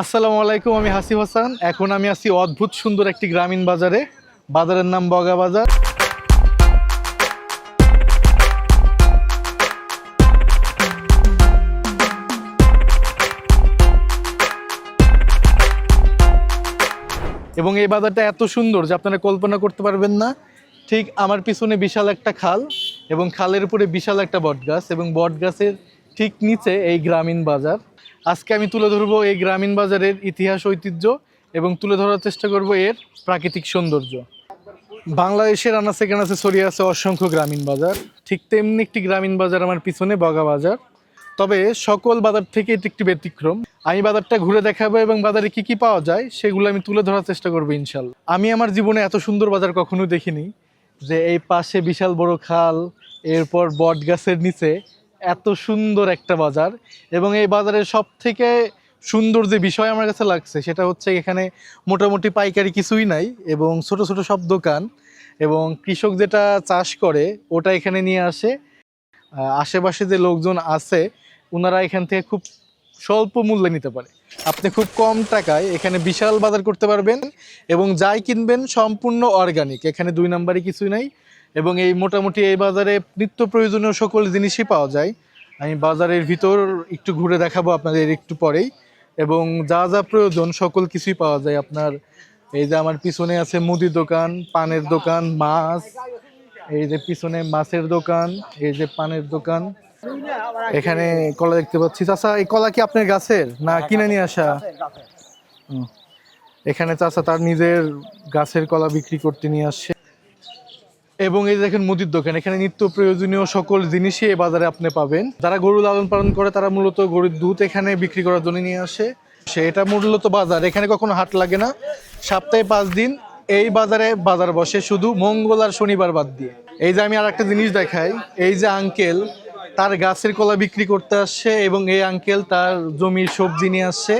আসসালামু আলাইকুম, আমি হাসিফ হাসান। এখন আমি আছি অদ্ভুত সুন্দর একটি গ্রামীণ বাজারে, বাজারের নাম বগা বাজার। এবং এই বাজারটা এত সুন্দর যে আপনারা কল্পনা করতে পারবেন না। ঠিক আমার পিছনে বিশাল একটা খাল এবং খালের উপরে বিশাল একটা বট গাছ এবং বট গাছের ঠিক নিচে এই গ্রামীণ বাজার। আজকে আমি তুলে ধরবো এই গ্রামীণ বাজারের ইতিহাস, ঐতিহ্য এবং তুলে ধরার চেষ্টা করব এর প্রাকৃতিক সৌন্দর্য। বাংলাদেশের আনাচে কানাচে ছড়িয়ে আছে অসংখ্য গ্রামীণ বাজার। ঠিক তেমনি একটি গ্রামীণ বাজার আমার পিছনে বগা বাজার। তবে সকল বাজার থেকে এটি একটি ব্যতিক্রম। আমি বাজারটা ঘুরে দেখাবো এবং বাজারে কি কি পাওয়া যায় সেগুলো আমি তুলে ধরার চেষ্টা করব ইনশাল্লাহ। আমি আমার জীবনে এত সুন্দর বাজার কখনো দেখিনি যে এই পাশে বিশাল বড় খাল, এরপর বট গাছের নিচে এত সুন্দর একটা বাজার এবং এই বাজারের সব থেকে সুন্দর যে বিষয় আমার কাছে লাগছে সেটা হচ্ছে এখানে মোটামুটি পাইকারি কিছুই নাই এবং ছোট ছোট সব দোকান এবং কৃষক যেটা চাষ করে ওটা এখানে নিয়ে আসে। আশেপাশে যে লোকজন আছে ওনারা এখান থেকে খুব স্বল্প মূল্যে নিতে পারে। আপনি খুব কম টাকায় এখানে বিশাল বাজার করতে পারবেন এবং যাই কিনবেন সম্পূর্ণ অর্গানিক এখানে দুই নাম্বারে কিছুই নাই। এবং এই মোটামুটি এই বাজারে নিত্য প্রয়োজনীয় সকল জিনিসই পাওয়া যায়। আমি বাজারের ভিতর একটু ঘুরে দেখাবো আপনাদের একটু পরেই। এবং যা যা প্রয়োজন সকল কিছুই পাওয়া যায় আপনার। এই যে আমার পিছনে আছে মুদির দোকান পানের দোকান মাছ। এই যে পিছনে মাছের দোকান এই যে পানের দোকান। এখানে কলা দেখতে পাচ্ছি। চাচা এই কলা কি আপনার গাছের না কিনে নিয়ে আসা। এখানে চাচা তার নিজের গাছের কলা বিক্রি করতে নিয়ে আসছে। এবং এই দেখেন মুদির দোকান, এখানে নিত্য প্রয়োজনীয় সকল জিনিসই এই বাজারে আপনি পাবেন। যারা গরু লালন পালন করে, তারা মূলত গরুর দুধ এখানে বিক্রি করার জন্য নিয়ে আসে। সেটা মূলত বাজার, এখানে কখনো হাট লাগে না। সপ্তাহে পাঁচ দিন এই বাজারে বাজার বসে, শুধু মঙ্গল আর শনিবার বাদ দিয়ে। এই যে আমি আর একটা জিনিস দেখাই, এই যে আঙ্কেল, তার গাছের কলা বিক্রি করতে আসছে এবং এই আঙ্কেল তার জমির সবজি নিয়ে আসছে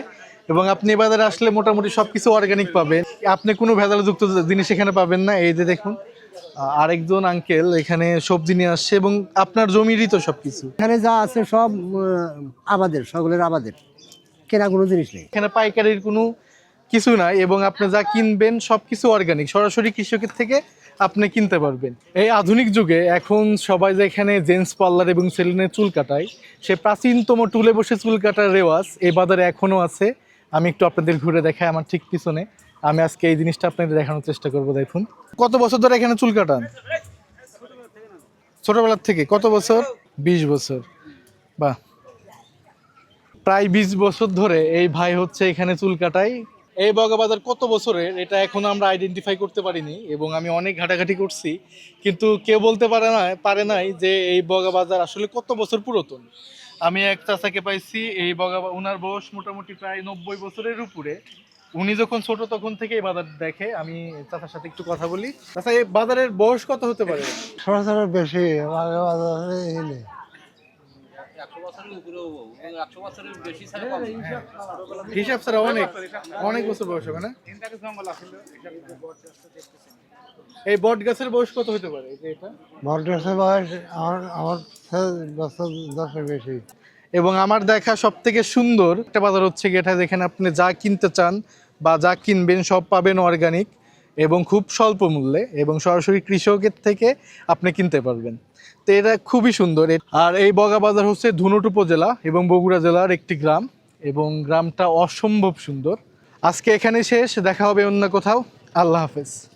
এবং আপনি বাজারে আসলে মোটামুটি সবকিছু অর্গানিক পাবেন। আপনি কোনো ভেজালযুক্ত জিনিস এখানে পাবেন না। এই যে দেখুন আরেকজন আঙ্কেল এখানে সবজি নিয়ে আসছে এবং আপনার জমিরই তো সবকিছু। এখানে যা আছে সব আবাদের সকলের আবাদের। কেনা কোনো জিনিস নেই। এখানে পাইকারির কোনো কিছু নাই এবং আপনি যা কিনবেন সবকিছু অর্গানিক সরাসরি কৃষকের থেকে আপনি কিনতে পারবেন। এই আধুনিক যুগে এখন সবাই যে এখানে জেন্টস পার্লার এবং সেলুনের চুল কাটায় সে প্রাচীনতম টুলে বসে চুল কাটার রেওয়াজ এই বাজারে এখনও আছে। আমি একটু আপনাদের ঘুরে দেখাই আমার ঠিক পিছনে। আমি আজকে এই জিনিসটা আপনাদের দেখানোর চেষ্টা করব, দেখুন। কত বছর ধরে এখানে চুল কাটান? ছোটবেলার থেকে, কত বছর? বিশ বছর। বাহ। প্রায় বিশ বছর ধরে এই ভাই হচ্ছে এখানে চুল কাটাই এই বগাবাজার কত বছরের, এটা এখনও আমরা আইডেন্টিফাই করতে পারিনি এবং আমি অনেক ঘাটাঘাটি করছি। কিন্তু কেউ বলতে পারে না, পারে নাই যে এই বগাবাজার আসলে কত বছর পুরাতন। আমি এক চাচাকে পাইছি, এই বগা ওনার বয়স মোটামুটি প্রায় নব্বই বছরের উপরে। উনি যখন ছোট তখন থেকে এই বাজার দেখে আমি চাচার সাথে একটু কথা বলি। চাচা এই বাজারের বয়স কত হতে পারে? সরাসরি বেশি বাজারে এলে। হিসাব অনেক অনেক বছর বয়স হবে না? এই বট গাছের বয়স কত হতে পারে? এটা? বড়দেশের বয়স আমার আমার বছর দশের বেশি। এবং আমার দেখা সব থেকে সুন্দর একটা বাজার হচ্ছে এটা যেখানে আপনি যা কিনতে চান বা যা কিনবেন সব পাবেন অর্গানিক এবং খুব স্বল্প মূল্যে এবং সরাসরি কৃষকের থেকে আপনি কিনতে পারবেন। তো এটা খুবই সুন্দর। আর এই বগা বাজার হচ্ছে ধুনট উপজেলা এবং বগুড়া জেলার একটি গ্রাম এবং গ্রামটা অসম্ভব সুন্দর। আজকে এখানে শেষ, দেখা হবে অন্য কোথাও। আল্লাহ হাফেজ।